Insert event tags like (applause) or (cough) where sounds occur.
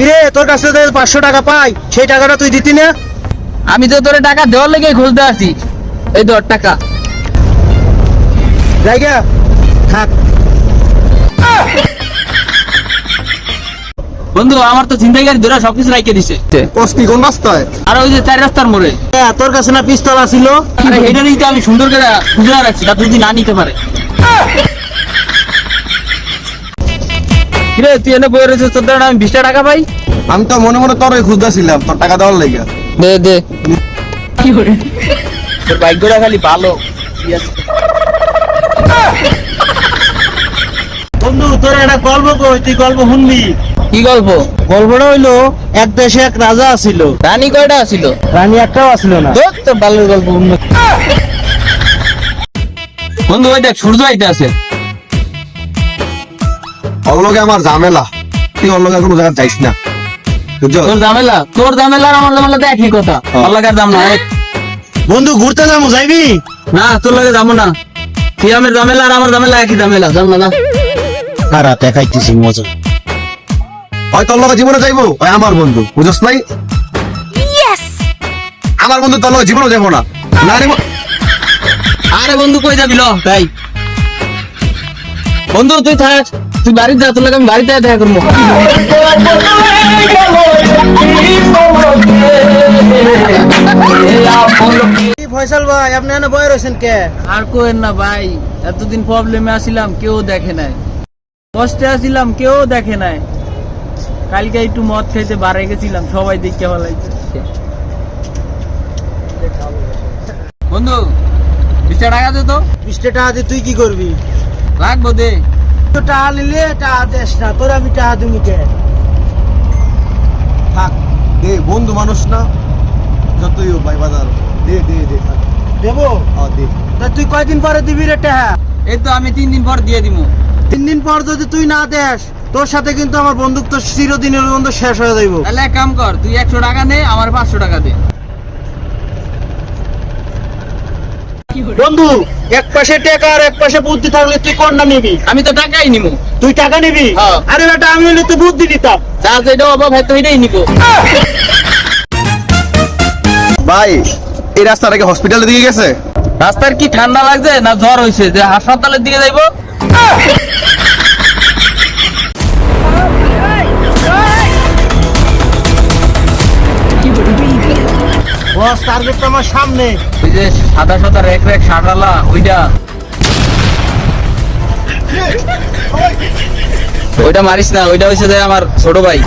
কিরে তোর কাছে তো পাঁচশো টাকা পাই সেই টাকাটা তুই দিতি না? আমি তো তোরে টাকা দেওয়ার লেগে খুঁজতে আসছি এই ধর টাকা। জায়গা থাক। বন্ধু আমার তো চিন্তাই গাড়ি ধরে সবকিছু রাইকে দিছে। কষ্টি কোন রাস্তায়? আর ওই যে চার রাস্তার মোড়ে। হ্যাঁ, তোর কাছে না পিস্তল ছিল আরে এটা নিতে আমি সুন্দর করে খুঁজে রাখছি তা যদি না নিতে পারে। কিরে তুই এনে বই রয়েছিস তোর দ্বারা আমি বিশটা টাকা পাই? আমি তো মনে মনে তোর খুঁজতেছিলাম তোর টাকা দেওয়ার লেগে। দে দে। কি করে? তোর ভাগ্যটা খালি ভালো। বন্ধু তোর একটা গল্প কই তুই গল্প শুনবি? কি গল্প? গল্পটা হইল এক দেশে এক রাজা আছিল। রানী কয়টা ছিল রানী একটাও আছিল না। তোর তো ভালো গল্প বন্ধু ওই দেখ সূর্য আইতে আছে অগলকে আমার ঝামেলা তুই অন্য কোনো জায়গায় যাইস না? বুঝছ তোর ঝামেলা তোর ঝামেলা আর আমার ঝামেলা তো একই কথা। তোর দাম না বন্ধু ঘুরতে যাব যাইবি? না তোর লাগে যাব না। তুই আমার ঝামেলা আর আমার ঝামেলা একই ঝামেলা যাব না কারা দেখাইতেছি মজা হয় তোর লগে জীবনে যাইবো? হয় আমার বন্ধু বুঝছ নাই? আমার বন্ধু তোর লগে জীবনে যাব না। না রে আরে বন্ধু কই যাবি ল তাই। বন্ধু তুই থাক। তুই বাড়িতে যা তোর আমি বাড়িতে দেখা করব। ফয়সাল ভাই আপনি এনে বয়ে রয়েছেন কে? আর কোয়েন না ভাই এতদিন প্রবলেমে আসিলাম কেউ দেখে নাই। কষ্টে আসিলাম কেউ দেখে নাই। কালকে একটু মদ খাইতে বাড়ে গেছিলাম সবাই দেখতে ভালাইছে বন্ধু বিশটা টাকা দে তো। বিশটা টাকা দিয়ে তুই কি করবি? রাখব দে। তো টাকা নিলে টাকা দেস না তোর আমি থাক দে বন্ধু মানুষ না যতই হোক ভাই বাজার। দে দে দে থাক। দেবো? দে। তা তুই কয়দিন পরে দিবি রে টাকা? এই তো আমি তিন দিন পর দিয়ে দিব। তিন দিন পর যদি তুই না দেস তোর সাথে কিন্তু আমার বন্ধুত্ব চিরদিনের বন্ধু শেষ হয়ে যাইব। তাহলে এক কাম কর তুই একশো টাকা নে আমার পাঁচশো টাকা দে। বন্ধু এক পাশে টাকা আর এক পাশে বুদ্ধি থাকলে তুই কোনটা নিবি? আমি তো টাকাই নিব। তুই টাকা নিবি? হ্যাঁ। আরে বেটা আমি হলে তো বুদ্ধি দিতাম। যা যেটা অভাব হয়তো এটাই নিব। ভাই এই রাস্তাটা কি হসপিটালের দিকে গেছে? রাস্তার কি ঠান্ডা লাগছে না জ্বর হয়েছে যে হাসপাতালের দিকে যাইবো? বস টার্গেট তো আমার সামনে। ওই যে সাদা সাদা রেক রেক সাদালা ওইটা। (laughs) ওইটা মারিস না ওইটা হচ্ছে যে আমার ছোট ভাই।